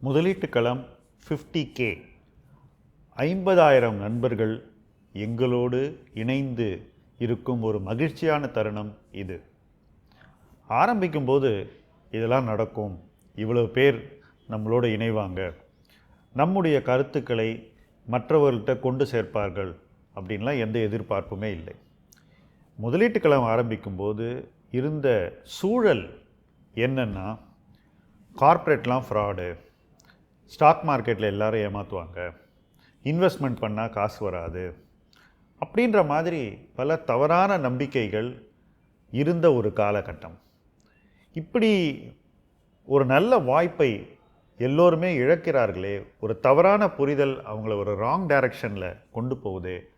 முதலீட்டு களம் fifty K ஐம்பதாயிரம் நண்பர்கள் எங்களோடு இணைந்து இருக்கும் ஒரு மகிழ்ச்சியான தருணம் இது. ஆரம்பிக்கும்போது இதெல்லாம் நடக்கும். இவ்வளோ பேர் நம்மளோட இணைவாங்க. நம்முடைய கருத்துக்களை மற்றவர்கள்ட்ட கொண்டு சேர்ப்பார்கள் அப்படின்லாம் எந்த எதிர்பார்ப்புமே இல்லை. முதலீட்டு களம் ஆரம்பிக்கும்போது இருந்த சூழல் என்னென்னா கார்ப்பரேட்லாம் ஃப்ராடு ஸ்டாக் மார்க்கெட்டில் எல்லாரும் ஏமாற்றுவாங்க இன்வெஸ்ட்மெண்ட் பண்ணால் காசு வராது. அப்படின்ற மாதிரி பல தவறான நம்பிக்கைகள் இருந்த ஒரு காலகட்டம். இப்படி ஒரு நல்ல வாய்ப்பை எல்லோருமே இழக்கிறார்களே ஒரு தவறான புரிதல் அவங்கள ஒரு ராங் டைரக்ஷனில் கொண்டு போகுது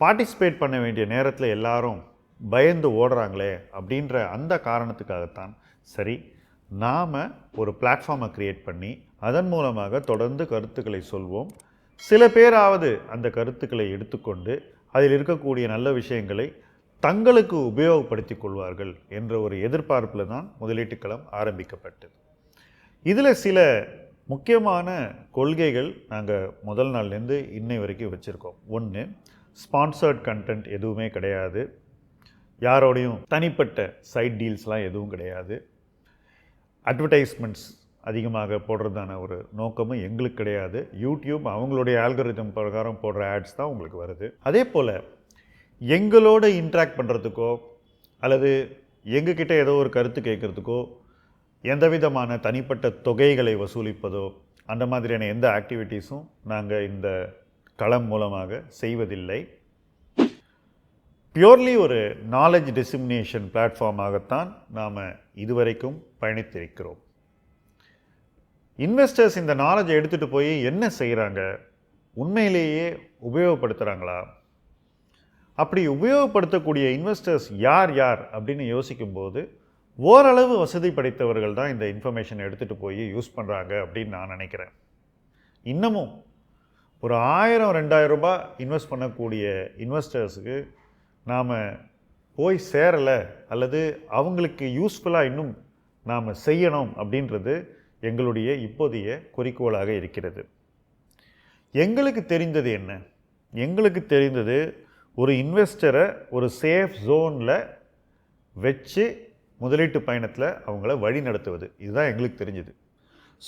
பார்ட்டிசிபேட் பண்ண வேண்டிய நேரத்தில் எல்லாரும் பயந்து ஓடுறாங்களே அப்படின்ற அந்த காரணத்துக்காகத்தான். சரி நாம் ஒரு பிளாட்ஃபார்மை க்ரியேட் பண்ணி அதன் மூலமாக தொடர்ந்து கருத்துக்களை சொல்வோம். சில பேராவது அந்த கருத்துக்களை எடுத்துக்கொண்டு அதில் இருக்கக்கூடிய நல்ல விஷயங்களை தங்களுக்கு உபயோகப்படுத்தி கொள்வார்கள் என்ற ஒரு எதிர்பார்ப்பில் தான் முதலீட்டுக் களம் ஆரம்பிக்கப்பட்டது. இதில் சில முக்கியமான கொள்கைகள் நாங்கள் முதல் நாள்லேருந்து இன்னை வரைக்கும் வச்சுருக்கோம். ஒன்று ஸ்பான்சர்ட் கண்டென்ட் எதுவுமே கிடையாது. யாரோடையும் தனிப்பட்ட சைட் டீல்ஸ்லாம் எதுவும் கிடையாது. அட்வர்டைஸ்மெண்ட்ஸ் அதிகமாக போடுறதான ஒரு நோக்கமும் எங்களுக்கு கிடையாது. யூடியூப் அவங்களுடைய ஆல்கரிதம் பிரகாரம் போடுற ஆட்ஸ் தான் உங்களுக்கு வருது. அதே போல் எங்களோட இன்ட்ராக்ட் பண்ணுறதுக்கோ அல்லது எங்ககிட்ட ஏதோ ஒரு கருத்து கேட்குறதுக்கோ எந்த விதமான தனிப்பட்ட தொகைகளை வசூலிப்பதோ அந்த மாதிரியான எந்த ஆக்டிவிட்டீஸும் நாங்கள் இந்த களம் மூலமாக செய்வதில்லை. பியோர்லி ஒரு நாலேஜ் டிசிமினேஷன் பிளாட்ஃபார்மாகத்தான் நாம் இதுவரைக்கும் பயணித்திருக்கிறோம். இன்வெஸ்டர்ஸ் இந்த நாலேஜை எடுத்துகிட்டு போய் என்ன செய்கிறாங்க உண்மையிலேயே உபயோகப்படுத்துகிறாங்களா அப்படி உபயோகப்படுத்தக்கூடிய இன்வெஸ்டர்ஸ் யார் யார் அப்படின்னு யோசிக்கும்போது ஓரளவு வசதி படைத்தவர்கள் தான் இந்த இன்ஃபர்மேஷன் எடுத்துகிட்டு போய் யூஸ் பண்ணுறாங்க அப்படின்னு நான் நினைக்கிறேன். இன்னமும் ஒரு ஆயிரம் ரெண்டாயிரம் ரூபாய் இன்வெஸ்ட் பண்ணக்கூடிய இன்வெஸ்டர்ஸுக்கு நாம் போய் சேரலை அல்லது அவங்களுக்கு யூஸ்ஃபுல்லாக இன்னும் நாம் செய்யணும் அப்படின்றது எங்களுடைய இப்போதைய குறிக்கோளாக இருக்கிறது. எங்களுக்கு தெரிந்தது என்ன? எங்களுக்கு தெரிந்தது ஒரு இன்வெஸ்டரை ஒரு சேஃப் ஜோனில் வச்சு முதலீட்டு பயணத்தில் அவங்கள வழி நடத்துவது. இதுதான் எங்களுக்கு தெரிஞ்சது.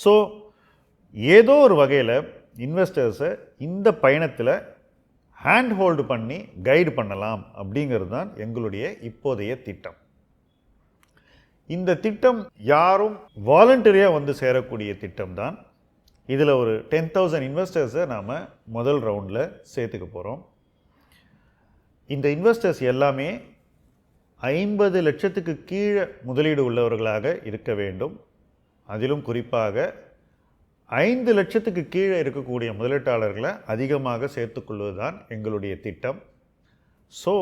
ஸோ ஏதோ ஒரு வகையில் இன்வெஸ்டர்ஸை இந்த பயணத்தில் ஹேண்ட் ஹோல்டு பண்ணி கைடு பண்ணலாம் அப்படிங்கிறது தான் எங்களுடைய இப்போதைய திட்டம். இந்த திட்டம் யாரும் வாலண்டரியாக வந்து சேரக்கூடிய திட்டம் தான் இதில் ஒரு டென் தௌசண்ட் இன்வெஸ்டர்ஸை நாம் முதல் ரவுண்டில் சேர்த்துக்க போகிறோம் இந்த இன்வெஸ்டர்ஸ் எல்லாமே ஐம்பது லட்சத்துக்கு கீழே முதலீடு உள்ளவர்களாக இருக்க வேண்டும். அதிலும் குறிப்பாக ஐந்து லட்சத்துக்கு கீழே இருக்கக்கூடிய முதலீட்டாளர்களை அதிகமாக சேர்த்துக்கொள்வது தான் எங்களுடைய திட்டம். ஸோ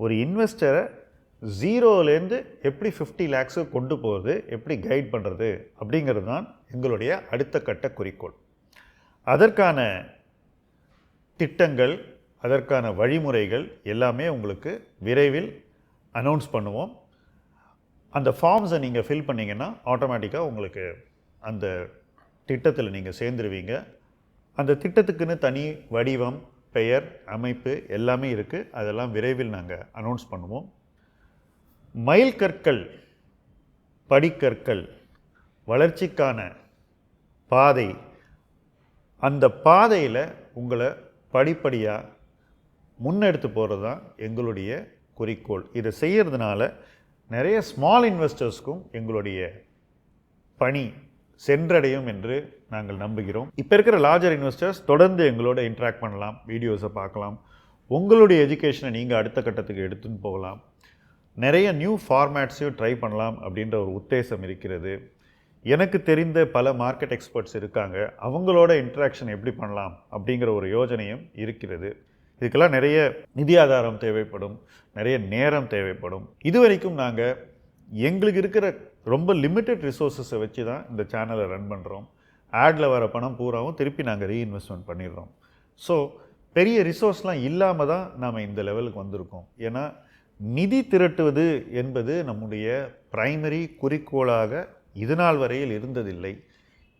ஒரு இன்வெஸ்டரை ஜீரோலேருந்து எப்படி ஃபிஃப்டி லேக்ஸு கொண்டு போகிறது எப்படி கைட் பண்ணுறது அப்படிங்கிறது தான் எங்களுடைய அடுத்த கட்ட குறிக்கோள். அதற்கான திட்டங்கள் அதற்கான வழிமுறைகள் எல்லாமே உங்களுக்கு விரைவில் அனௌன்ஸ் பண்ணுவோம். அந்த ஃபார்ம்ஸை நீங்கள் ஃபில் பண்ணிங்கன்னா ஆட்டோமேட்டிக்காக உங்களுக்கு அந்த திட்டத்தில் நீங்கள் சேர்ந்துருவீங்க. அந்த திட்டத்துக்குன்னு தனி வடிவம் பெயர் அமைப்பு எல்லாமே இருக்குது. அதெல்லாம் விரைவில் நாங்கள் அனௌன்ஸ் பண்ணுவோம். மைல் கற்கள் படிக்கற்கள் வளர்ச்சிக்கான பாதை. அந்த பாதையில் உங்களை படிப்படியாக முன்னெடுத்து போகிறது தான் எங்களுடைய குறிக்கோள். இதை செய்கிறதுனால நிறைய ஸ்மால் இன்வெஸ்டர்ஸ்க்கும் எங்களுடைய பணி சென்றடையும் என்று நாங்கள் நம்புகிறோம். இப்போ இருக்கிற லார்ஜர் இன்வெஸ்டர்ஸ் தொடர்ந்து எங்களோட இன்ட்ராக்ட் பண்ணலாம் வீடியோஸை பார்க்கலாம். உங்களுடைய எஜுகேஷனை நீங்கள் அடுத்த கட்டத்துக்கு எடுத்துன்னு போகலாம். நிறைய நியூ ஃபார்மேட்ஸையும் ட்ரை பண்ணலாம் அப்படின்ற ஒரு உத்தேசம் இருக்கிறது. எனக்கு தெரிந்த பல மார்க்கெட் எக்ஸ்பர்ட்ஸ் இருக்காங்க. அவங்களோட இன்ட்ராக்ஷன் எப்படி பண்ணலாம் அப்படிங்கிற ஒரு யோஜனையும் இருக்கிறது. இதுக்கெல்லாம் நிறைய நிதி ஆதாரம் தேவைப்படும். நிறைய நேரம் தேவைப்படும். இதுவரைக்கும் நாங்கள் எங்களுக்கு இருக்கிற ரொம்ப லிமிட்டட் ரிசோர்ஸஸை வச்சு தான் இந்த சேனலை ரன் பண்ணுறோம் ஆடில் வர பணம் பூராவும் திருப்பி நாங்கள் ரீஇன்வெஸ்ட்மெண்ட் பண்ணிடுறோம். ஸோ பெரிய ரிசோர்ஸ்லாம் இல்லாமல் தான் நாம் இந்த லெவலுக்கு வந்திருக்கோம். ஏன்னா நிதி திரட்டுவது என்பது நம்முடைய பிரைமரி குறிக்கோளாக இதுநாள் வரையில் இருந்ததில்லை.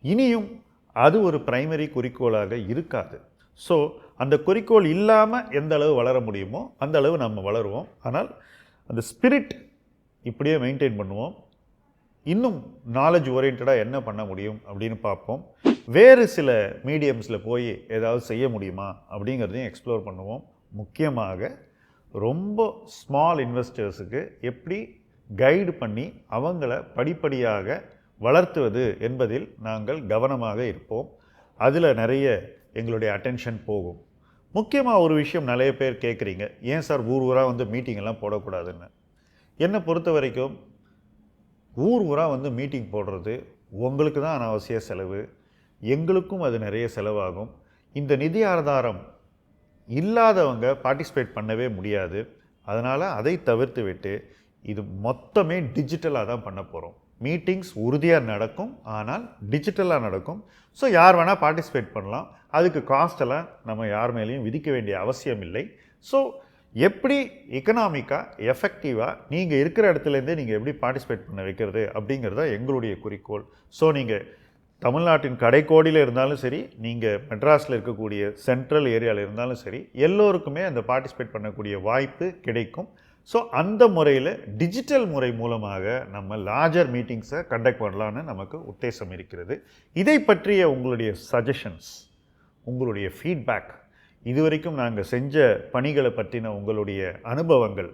இனியும் அது ஒரு பிரைமரி குறிக்கோளாக இருக்காது. ஸோ அந்த குறிக்கோள் இல்லாமல் எந்த அளவு வளர முடியுமோ அந்த அளவு நம்ம வளருவோம். ஆனால் அந்த ஸ்பிரிட் இப்படியே மெயின்டைன் பண்ணுவோம். இன்னும் நாலேஜ் ஓரியன்டாக என்ன பண்ண முடியும் அப்படின்னு பார்ப்போம். வேறு சில மீடியம்ஸில் போய் ஏதாவது செய்ய முடியுமா அப்படிங்கிறதையும் எக்ஸ்ப்ளோர் பண்ணுவோம். முக்கியமாக ரொம்ப ஸ்மால் இன்வெஸ்டர்ஸுக்கு எப்படி கைடு பண்ணி அவங்கள படிப்படியாக வளர்த்துவது என்பதில் நாங்கள் கவனமாக இருப்போம். அதில் நிறைய எங்களுடைய அட்டென்ஷன் போகும். முக்கியமாக ஒரு விஷயம் நிறைய பேர் கேட்குறீங்க ஏன் சார் ஊர் ஊராக வந்து மீட்டிங்கெல்லாம் போடக்கூடாதுன்னு? என்னை பொறுத்த வரைக்கும் ஊர் ஊராக வந்து மீட்டிங் போடுறது உங்களுக்கு தான் அனாவசிய செலவு. எங்களுக்கும் அது நிறைய செலவாகும். இந்த நிதி ஆதாரம் இல்லாதவங்க பார்ட்டிசிபேட் பண்ணவே முடியாது. அதனால் அதை தவிர்த்து விட்டு இது மொத்தமே டிஜிட்டலாக தான் பண்ண போகிறோம் மீட்டிங்ஸ் உறுதியாக நடக்கும் ஆனால் டிஜிட்டலாக நடக்கும். ஸோ யார் வேணால் பார்ட்டிசிபேட் பண்ணலாம். அதுக்கு காஸ்டெல்லாம் நம்ம யார் மேலேயும் விதிக்க வேண்டிய அவசியம் இல்லை. ஸோ எப்படி எக்கனாமிக்காக எஃபெக்டிவாக நீங்கள் இருக்கிற இடத்துலேருந்தே நீங்கள் எப்படி பார்ட்டிசிபேட் பண்ண வைக்கிறது அப்படிங்கிறது தான் எங்களுடைய குறிக்கோள். ஸோ நீங்கள் தமிழ்நாட்டின் கடைக்கோடியில் இருந்தாலும் சரி நீங்கள் மெட்ராஸில் இருக்கக்கூடிய சென்ட்ரல் ஏரியாவில் இருந்தாலும் சரி எல்லோருக்குமே அந்த பார்ட்டிசிபேட் பண்ணக்கூடிய வாய்ப்பு கிடைக்கும். ஸோ அந்த முறையில் டிஜிட்டல் முறை மூலமாக நம்ம லார்ஜர் மீட்டிங்ஸை கண்டக்ட் பண்ணலான்னு நமக்கு உத்தேசம் இருக்கிறது. இதை பற்றிய உங்களுடைய சஜஷன்ஸ் உங்களுடைய ஃபீட்பேக் இதுவரைக்கும் நாங்கள் செஞ்ச பணிகளை பற்றின உங்களுடைய அனுபவங்கள்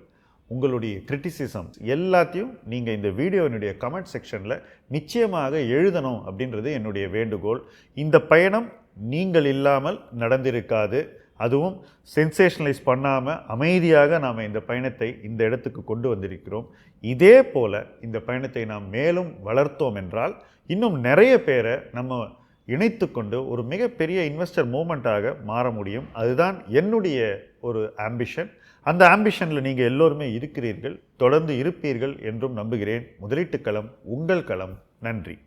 உங்களுடைய கிரிட்டிசிசம் எல்லாத்தையும் நீங்கள் இந்த வீடியோவினுடைய கமெண்ட் செக்ஷனில் நிச்சயமாக எழுதணும் அப்படின்றது என்னுடைய வேண்டுகோள். இந்த பயணம் நீங்கள் இல்லாமல் நடந்திருக்காது. அதுவும் சென்சேஷனலைஸ் பண்ணாமல் அமைதியாக நாம் இந்த பயணத்தை இந்த இடத்துக்கு கொண்டு வந்திருக்கிறோம். இதே போல் இந்த பயணத்தை நாம் மேலும் வளர்த்தோம் என்றால் இன்னும் நிறைய பேரை நம்ம இணைத்து கொண்டு ஒரு மிகப்பெரிய இன்வெஸ்டர் மூமெண்ட்டாக மாற முடியும். அதுதான் என்னுடைய ஒரு ஆம்பிஷன் அந்த ஆம்பிஷனில் நீங்கள் எல்லோருமே இருக்கிறீர்கள் தொடர்ந்து இருப்பீர்கள் என்றும் நம்புகிறேன். முதலீட்டு களம் உங்கள் களம். நன்றி.